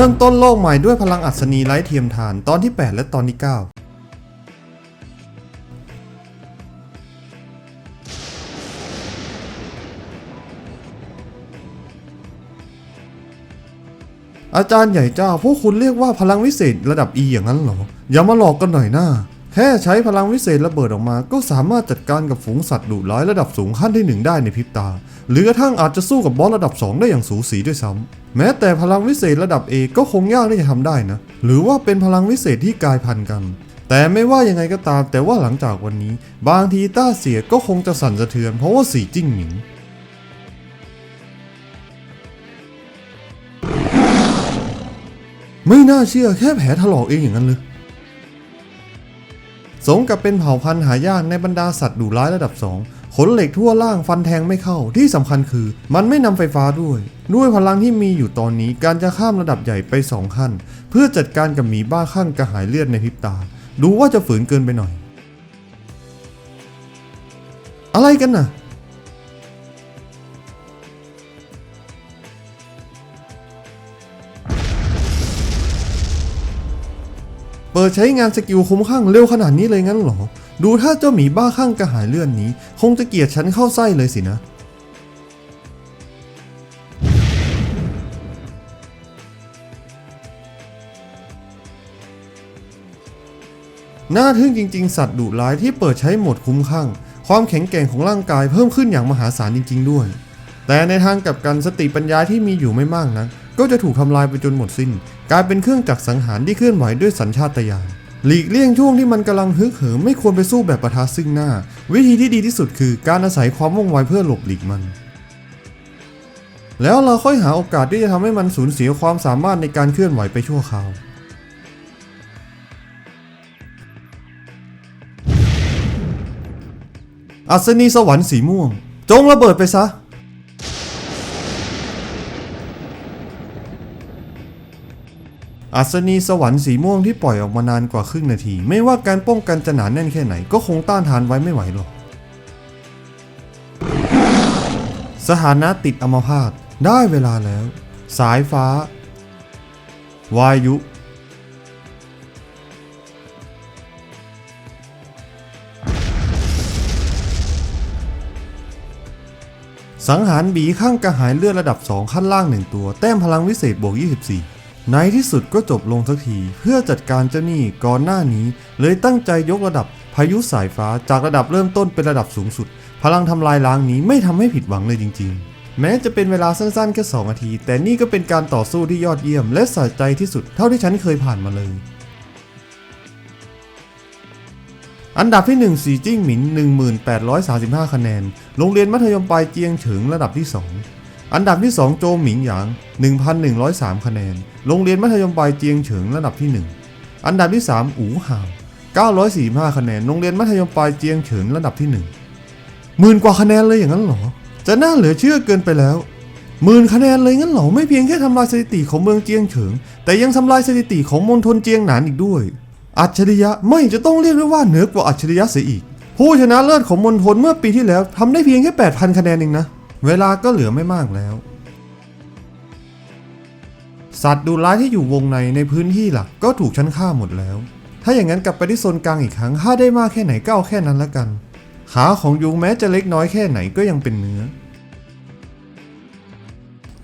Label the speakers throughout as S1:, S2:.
S1: เริ่มต้นโลกใหม่ด้วยพลังอัศนีไร้เทียมทานตอนที่ 8 และตอนที่ 9อาจารย์ใหญ่เจ้าพวกคุณเรียกว่าพลังวิเศษระดับ E อย่างนั้นเหรอ อย่ามาหลอกกันหน่อยหน้า แค่ใช้พลังวิเศษระเบิดออกมา ก็สามารถจัดการกับฝูงสัตว์ดุร้ายระดับสูงขั้นที่หนึ่งได้ในพริบตา หรือกระทั่งอาจจะสู้กับบอสระดับ 2 ได้อย่างสูสีด้วยซ้ำ แม้แต่พลังวิเศษระดับ A ก็คงยากที่จะทำได้นะ หรือว่าเป็นพลังวิเศษที่กลายพันธุ์กัน แต่ไม่ว่ายังไงก็ตาม แต่ว่าหลังจากวันนี้ บางทีต้าเสียก็คงจะสั่นสะเทือนเพราะว่าสีจิ้งหมิงไม่น่าเชื่อแค่แผลถลอกเองอย่างนั้นเลย สมกับเป็นเผ่าพันธุ์หายากในบรรดาสัตว์ดุร้ายระดับ2 ขนเหล็กทั่วล่างฟันแทงไม่เข้าที่สำคัญคือ มันไม่นำไฟฟ้าด้วย ด้วยพลังที่มีอยู่ตอนนี้การจะข้ามระดับใหญ่ไป2ขั้น เพื่อจัดการกับหมีบ้าข้างกระหายเลือดในพริบตา ดูว่าจะฝืนเกินไปหน่อย อะไรกันน่ะ ปิดใช้งานสกิลคุ้มข้างเร็วขนาดนี้เลยงั้นเหรอ ดูถ้าเจ้าหมีบ้าข้างกระหายเลือดนี้ คงจะเกลียดฉันเข้าไส้เลยสินะ น่าทึ่งจริง ๆ สัตว์ดุร้ายที่เปิดใช้หมดคุ้มข้าง ความแข็งแกร่งของร่างกายเพิ่มขึ้นอย่างมหาศาลจริง ๆ ด้วย แต่ในทางกลับกันสติปัญญาที่มีอยู่ไม่มากนะก็ ก็จะถูกทำลายไปจนหมดสิ้น กลายเป็นเครื่องจักรสังหารที่เคลื่อนไหวด้วยสัญชาตญาณหลีกเลี่ยงช่วงที่มันกำลังฮึกเหิมไม่ควรไปสู้แบบประทะซึ่งหน้า วิธีที่ดีที่สุดคือการอาศัยความว่องไวเพื่อหลบหลีกมัน แล้วเราค่อยหาโอกาสที่จะทำให้มันสูญเสียความสามารถในการเคลื่อนไหวไปชั่วคราวอัศนีสวรรค์สีม่วง จงระเบิดไปซะ อัศนีสวรรค์สีม่วงที่ปล่อยออกมานานกว่าครึ่งนาที ไม่ว่าการป้องกันจะหนาแน่นแค่ไหนก็คงต้านทานไว้ไม่ไหวหรอกสถานะติดอมพาตได้เวลาแล้ว สายฟ้า วายุ สังหารบีข้างกระหายเลือดระดับ 2 ขั้นล่าง 1 ตัว แต้มพลังวิเศษบวก 24 ในที่สุดก็จบลงสักที เพื่อจัดการเจ้าหนี้ก่อนหน้านี้ เลยตั้งใจยกระดับพายุสายฟ้าจากระดับเริ่มต้นเป็นระดับสูงสุด พลังทำลายล้างนี้ไม่ทำให้ผิดหวังเลยจริง ๆ แม้จะเป็นเวลาสั้นๆแค่2นาที แต่นี่ก็เป็นการต่อสู้ที่ยอดเยี่ยม และสะใจที่สุดเท่าที่ฉันเคยผ่านมาเลย อันดับที่1สีจิ้งหมิน 1835 คะแนน โรงเรียนมัธยมปลายเจียงเฉิงระดับที่ 2 อันดับที่ 2 โจหมิงหยาง 1,103 คะแนน โรงเรียนมัธยมปลายเจียงเฉิงระดับที่ 1 อันดับที่ 3 อูห่าว945 คะแนน โรงเรียนมัธยมปลายเจียงเฉิงระดับที่1หมื่นกว่าคะแนนเลยอย่างนั้นเหรอ จะน่าเหลือเชื่อเกินไปแล้วหมื่นคะแนนเลยงั้นเหรอ ไม่เพียงแค่ทำลายสถิติของเมืองเจียงเฉิง แต่ยังทำลายสถิติของมณฑลเจียงหนานอีกด้วย อัจฉริยะไม่จะต้องเรียกได้ว่าเหนือกว่าอัจฉริยะเสียอีก ผู้ชนะเลิศของมณฑลเมื่อปีที่แล้วทำได้เพียงแค่ 8,000 คะแนนเองนะ เวลาก็เหลือไม่มากแล้ว สัตว์ดุร้ายที่อยู่วงในในพื้นที่หลักก็ถูกฉันฆ่าหมดแล้ว ถ้าอย่างนั้นกลับไปที่โซนกลางอีกครั้งฆ่าได้มากแค่ไหนก็เอาแค่นั้นละกัน ขาของยุงแม้จะเล็กน้อยแค่ไหนก็ยังเป็นเนื้อ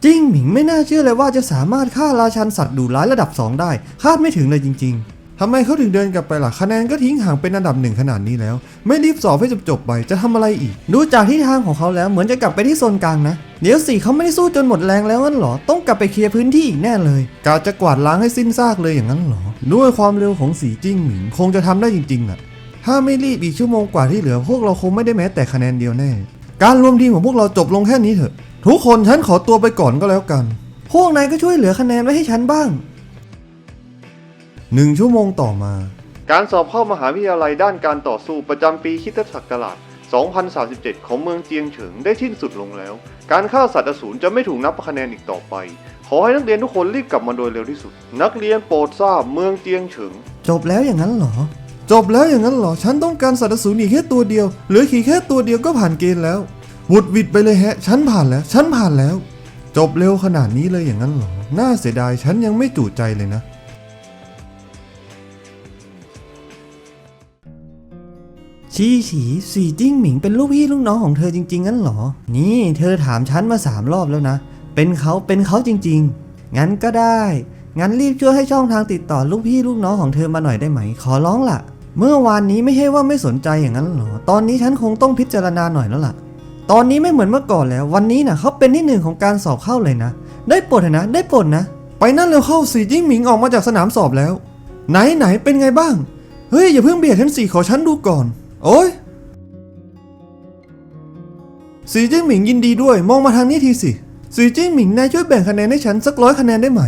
S1: จิ้งหมิงไม่น่าเชื่อเลยว่าจะสามารถฆ่าราชันสัตว์ดุร้ายระดับ 2 ได้ คาดไม่ถึงเลยจริง ๆ ทำไมเขาถึงเดินกลับไปล่ะคะแนนก็ทิ้งห่างเป็นอันดับหนึ่งขนาดนี้แล้ว ไม่รีบสอบให้จบๆไปจะทำอะไรอีก ดูจากที่ทางของเขาแล้วเหมือนจะกลับไปที่โซนกลางนะ เดี๋ยวสิเขาไม่ได้สู้จนหมดแรงแล้วงั้นหรอ ต้องกลับไปเคลียร์พื้นที่อีกแน่เลยกาจะกวาดล้างให้สิ้นซากเลยอย่างนั้นหรอ ด้วยความเร็วของสีจิ้งหมิงคงจะทำได้จริงๆน่ะถ้าไม่รีบอีกชั่วโมงกว่าที่เหลือพวกเราคงไม่ได้แม้แต่คะแนนเดียวแน่ การรวมทีมของพวกเราจบลงแค่นี้เถอะ ทุกคนฉันขอตัวไปก่อนก็แล้วกัน พวกนายก็ช่วยเหลือคะแนนไว้ให้ฉันบ้าง หนึ่งชั่วโมงต่อมา การสอบเข้ามหาวิทยาลัยด้านการต่อสู้ประจำปีคริดศักราช2037 ของเมืองเจียงเฉิงได้สิ้นสุดลงแล้ว การฆ่าสัตว์อสูรจะไม่ถูกนับคะแนนอีกต่อไป ขอให้นักเรียนทุกคนรีบกลับมาโดยเร็วที่สุด นักเรียนโปรดทราบเมืองเจียงเฉิง จบแล้วอย่างนั้นเหรอ จบแล้วอย่างนั้นเหรอ ฉันต้องการสัตว์อสูรอีกแค่ตัวเดียว เหลือขี่แค่ตัวเดียวก็ผ่านเกณฑ์แล้ววุดวิดไปเลยแฮะ ฉันผ่านแล้ว ฉันผ่านแล้ว จบเร็วขนาดนี้เลยอย่างนั้นเหรอ น่าเสียดาย ฉันยังไม่จุใจเลยนะ
S2: ชีฉีสีจิ้งหมิงเป็นลูกพี่ลูกน้องของเธอจริง ๆ งั้นเหรอ นี่เธอถามฉันมาสามรอบแล้วนะ เป็นเขาเป็นเขาจริง ๆ งั้นก็ได้ งั้นรีบช่วยให้ช่องทางติดต่อลูกพี่ลูกน้องของเธอมาหน่อยได้ไหม ขอร้องล่ะ เมื่อวานนี้ไม่ใช่ว่าไม่สนใจอย่างนั้นเหรอ ตอนนี้ฉันคงต้องพิจารณาหน่อยแล้วล่ะ ตอนนี้ไม่เหมือนเมื่อก่อนแล้ว วันนี้นะเขาเป็นที่หนึ่งของการสอบเข้าเลยนะ ได้โปรดนะ ได้โปรดนะ
S1: ไปนั่นเร็วเข้าสีจิ้งหมิงออกมาจากสนามสอบแล้ว ไหนไหนเป็นไงบ้าง เฮ้ยอย่าเพิ่งเบียดฉันสิขอฉันดูก่อน โอ้ยสีจิ้งหมิงยินดีด้วย มองมาทางนี้ทีสิสีจิ้งหมิงนายช่วยแบ่งคะแนนให้ฉันสักร้อยคะแนนได้ไหม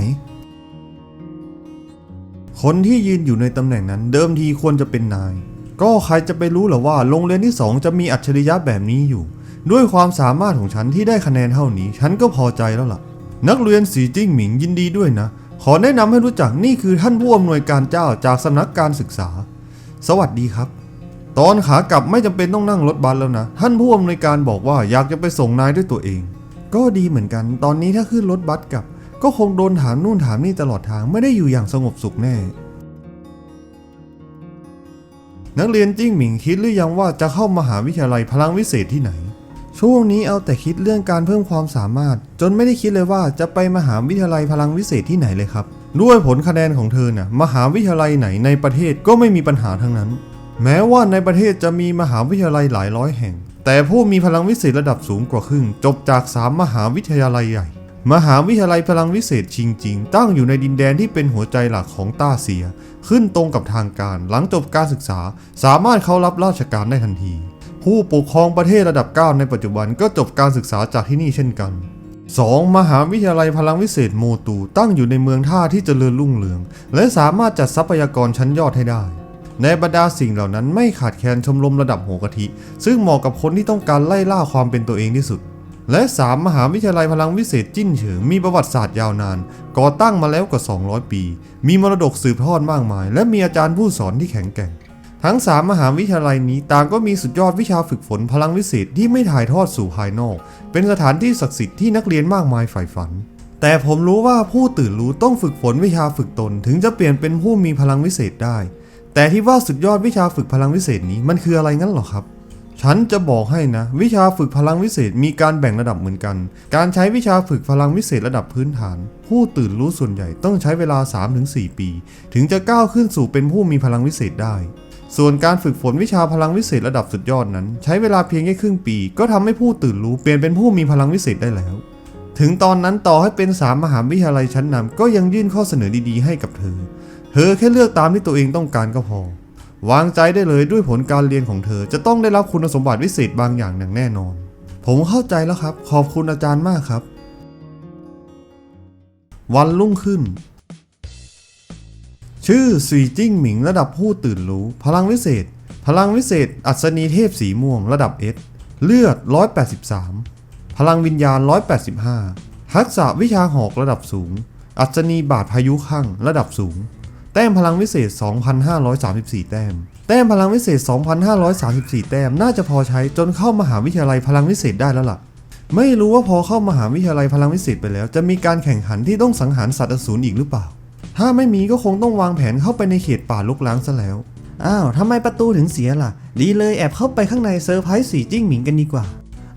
S1: คนที่ยืนอยู่ในตำแหน่งนั้นเดิมทีควรจะเป็นนาย ก็ใครจะไปรู้หรอว่าโรงเรียนที่สองจะมีอัจฉริยะแบบนี้อยู่ ด้วยความสามารถของฉันที่ได้คะแนนเท่านี้ ฉันก็พอใจแล้วล่ะ นักเรียนสีจิ้งหมิงยินดีด้วยนะ ขอแนะนำให้รู้จักนี่คือท่านผู้อำนวยการเจ้าจากสำนักการศึกษา สวัสดีครับ ตอนขากลับไม่จำเป็นต้องนั่งรถบัสแล้วนะ ท่านผู้อำนวยการบอกว่าอยากจะไปส่งนายด้วยตัวเอง ก็ดีเหมือนกัน ตอนนี้ถ้าขึ้นรถบัสกลับ ก็คงโดนถามนู่นถามนี่ตลอดทางไม่ได้อยู่อย่างสงบสุขแน่ นักเรียนจิ้งหมิงคิดหรือยังว่าจะเข้ามหาวิทยาลัยพลังวิเศษที่ไหน ช่วงนี้เอาแต่คิดเรื่องการเพิ่มความสามารถ จนไม่ได้คิดเลยว่าจะไปมหาวิทยาลัยพลังวิเศษที่ไหนเลยครับ ด้วยผลคะแนนของเธอน่ะมหาวิทยาลัยไหนในประเทศก็ไม่มีปัญหาทั้งนั้น แม้ว่าในประเทศจะมีมหาวิทยาลัยหลายร้อยแห่ง แต่ผู้มีพลังวิเศษระดับสูงกว่าครึ่ง จบจากสามมหาวิทยาลัยใหญ่ มหาวิทยาลัยพลังวิเศษชิงจิงตั้งอยู่ในดินแดนที่เป็นหัวใจหลักของต้าเซีย ขึ้นตรงกับทางการ หลังจบการศึกษา สามารถเข้ารับราชการได้ทันที ผู้ปกครองประเทศระดับ9ในปัจจุบันก็จบการศึกษาจากที่นี่เช่นกัน 2. มหาวิทยาลัยพลังวิเศษโมตู ตั้งอยู่ในเมืองท่าที่เจริญรุ่งเรือง และสามารถจัดทรัพยากรชั้นยอดให้ได้ ในบรรดาสิ่งเหล่านั้นไม่ขาดแคลนชมรมระดับหัวกะทิ ซึ่งเหมาะกับคนที่ต้องการไล่ล่าความเป็นตัวเองที่สุด และ 3. มหาวิทยาลัยพลังวิเศษจิ้นเฉิงมีประวัติศาสตร์ยาวนาน ก่อตั้งมาแล้วกว่า 200 ปี มีมรดกสืบทอดมากมาย และมีอาจารย์ผู้สอนที่แข็งแกร่ง ทั้ง 3 มหาวิทยาลัยนี้ต่างก็มีสุดยอดวิชาฝึกฝนพลังวิเศษที่ไม่ถ่ายทอดสู่ภายนอก เป็นสถานที่ศักดิ์สิทธิ์ที่นักเรียนมากมายใฝ่ฝันแต่ผมรู้ว่าผู้ตื่นรู้ต้องฝึกฝนวิชาฝึกตน ถึงจะเปลี่ยนเป็นผู้มีพลังวิเศษได้ แต่ที่ว่าสุดยอดวิชาฝึกพลังวิเศษนี้มันคืออะไรงั้นหรอครับ ฉันจะบอกให้นะ วิชาฝึกพลังวิเศษมีการแบ่งระดับเหมือนกัน การใช้วิชาฝึกพลังวิเศษระดับพื้นฐาน ผู้ตื่นรู้ส่วนใหญ่ต้องใช้เวลา 3-4 ปี ถึงจะก้าวขึ้นสู่เป็นผู้มีพลังวิเศษได้ส่วนการฝึกฝนวิชาพลังวิเศษระดับสุดยอดนั้น ใช้เวลาเพียงแค่ครึ่งปี ก็ทำให้ผู้ตื่นรู้เปลี่ยนเป็นผู้มีพลังวิเศษได้แล้ว ถึงตอนนั้นต่อให้เป็นสามมหาวิทยาลัยชั้นนำก็ยังยื่นข้อเสนอดีๆให้กับเธอ ธอแค่เลือกตามที่ตัวเองต้องการก็พอ วางใจได้เลยด้วยผลการเรียนของเธอ จะต้องได้รับคุณสมบัติวิเศษบางอย่างอย่างแน่นอน ผมเข้าใจแล้วครับ ขอบคุณอาจารย์มากครับ วันรุ่งขึ้น ชื่อสีจิ้งหมิงระดับผู้ตื่นรู้ พลังวิเศษ พลังวิเศษ อัศนีเทพสีม่วง ระดับ S เลือด 183 พลังวิญญาณ 185 ทักษะวิชาหอกระดับสูง อัศนีบาดพายุข้างระดับสูง แต้มพลังวิเศษ 2,534 แต้ม แต้มพลังวิเศษ 2,534 แต้มน่าจะพอใช้จนเข้ามหาวิทยาลัยพลังวิเศษได้แล้วล่ะ ไม่รู้ว่าพอเข้ามหาวิทยาลัยพลังวิเศษไปแล้ว จะมีการแข่งขันที่ต้องสังหารสัตว์อสูรอีกหรือเปล่า ถ้าไม่มีก็คงต้องวางแผนเข้าไปในเขตป่าลุกล้างซะแล้ว
S2: อ้าวทำไมประตูถึงเสียล่ะ ดีเลยแอบเข้าไปข้างในเซอร์ไพรส์สีจิ้งหมิงกันดีกว่า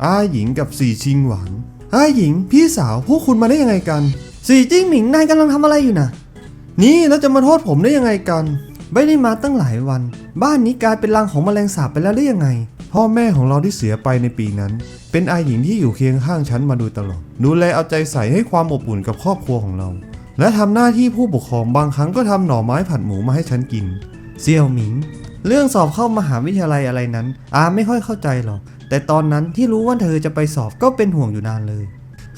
S1: อาหญิงกับสีชิงหวานอาหญิง พี่สาวพวกคุณมาได้ยังไงกัน
S2: สีจิ้งหมิงนายกำลังทำอะไรอยู่นะ
S1: นี่แล้วจะมาโทษผมได้ยังไงกัน
S2: ไม่ได้มาตั้งหลายวัน บ้านนี้กลายเป็นรังของแมลงสาบไปแล้วได้ยังไง
S1: พ่อแม่ของเราที่เสียไปในปีนั้น เป็นอาหญิงที่อยู่เคียงข้างฉันมาโดยตลอด ดูแลเอาใจใส่ให้ความอบอุ่นกับครอบครัวของเรา และทำหน้าที่ผู้ปกครองบางครั้งก็ทำหน่อไม้ผัดหมูมาให้ฉันกิน
S2: เสี่ยวหมิง เรื่องสอบเข้ามหาวิทยาลัยอะไรนั้น อาไม่ค่อยเข้าใจหรอก แต่ตอนนั้นที่รู้ว่าเธอจะไปสอบก็เป็นห่วงอยู่นานเลย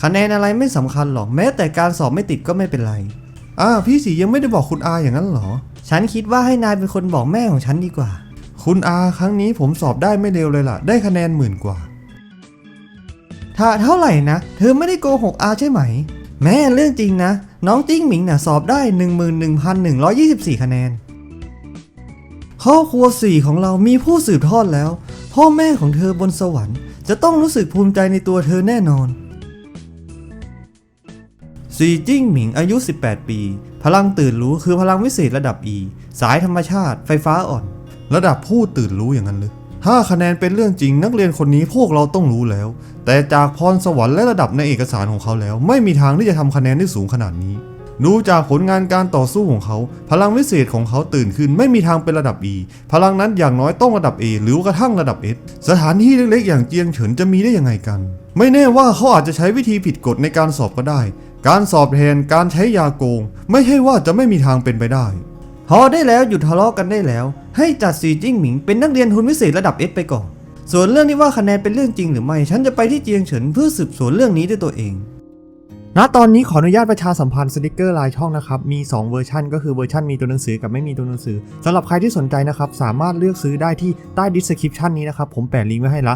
S2: คะแนนอะไรไม่สำคัญหรอกแม้แต่การสอบไม่ติดก็ไม่เป็นไร
S1: อ้าพี่สียังไม่ได้บอกคุณอาอย่างนั้นเหรอ
S2: ฉันคิดว่าให้นายเป็นคนบอกแม่ของฉันดีกว่า
S1: คุณอาครั้งนี้ผมสอบได้ไม่เร็วเลยล่ะ ได้คะแนนหมื่นกว่า
S2: ถ้าเท่าไหร่นะ เธอไม่ได้โกหกอาใช่ไหม แม่เรื่องจริงนะ น้องจิ้งหมิงน่ะสอบได้ 11,124 คะแนน ครอบครัวสี่ของเรามีผู้สืบทอดแล้ว พ่อแม่ของเธอบนสวรรค์ จะต้องรู้สึกภูมิใจในตัวเธอแน่นอน ซีจิ้งหมิงอายุ 18 ปี พลังตื่นรู้คือพลังวิเศษระดับ E สายธรรมชาติ ไฟฟ้าอ่อน
S1: ระดับผู้ตื่นรู้อย่างนั้นเลยถ้าคะแนนเป็นเรื่องจริงนักเรียนคนนี้พวกเราต้องรู้แล้ว แต่จากพรสวรรค์และระดับในเอกสารของเขาแล้ว ไม่มีทางที่จะทำคะแนนได้สูงขนาดนี้ ดูจากผลงานการต่อสู้ของเขา พลังวิเศษของเขาตื่นขึ้น ไม่มีทางเป็นระดับ E พลังนั้นอย่างน้อยต้องระดับ A หรือกระทั่งระดับ S สถานที่เล็กๆ อย่างเจียงเฉินจะมีได้ยังไงกัน ไม่แน่ว่าเขาอาจจะใช้วิธีผิดกฎในการสอบก็ได้ การสอบแทนการใช้ยาโกง ไม่ใช่ว่าจะไม่มีทางเป็นไปได้
S2: พอได้แล้วหยุดทะเลาะกันได้แล้ว ให้จัดซีจิ้งหมิงเป็นนักเรียนทุนพิเศษระดับ S ไปก่อน ส่วนเรื่องที่ว่าคะแนนเป็นเรื่องจริงหรือไม่ ฉันจะไปที่เจียงเฉินเพื่อสืบสวนเรื่องนี้ด้วยตัวเอง
S1: ณตอนนี้ขออนุญาตประชาสัมพันธ์สติกเกอร์ลายช่องนะครับ มี 2 เวอร์ชันก็คือเวอร์ชันมีตัวหนังสือกับไม่มีตัวหนังสือสำหรับใครที่สนใจนะครับ สามารถเลือกซื้อได้ที่ใต้ description นี้นะครับ ผมแปะลิงก์ไว้ให้ละ